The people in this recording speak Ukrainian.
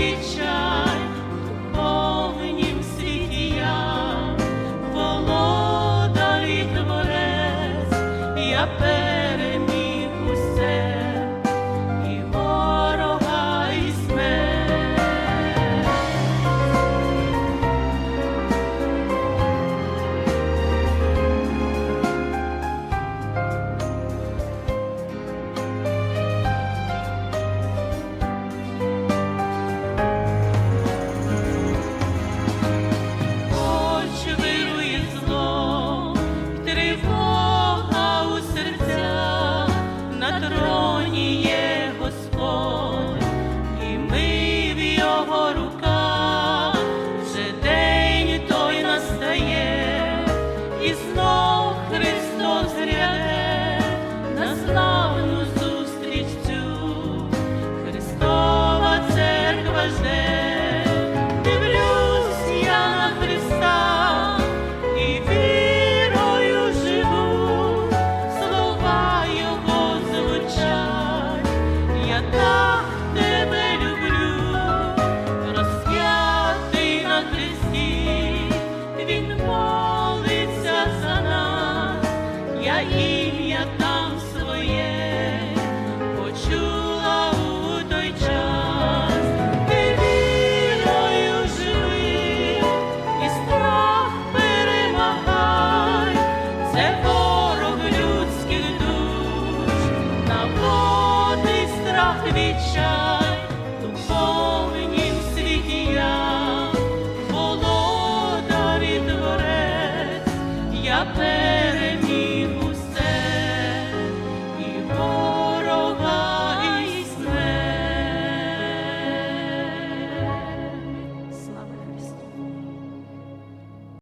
each other. молиться за нас, я ім'я там своє почула у той час, ти вірою живи і страх перемагай, це ворог людських душ, наводить страх від. up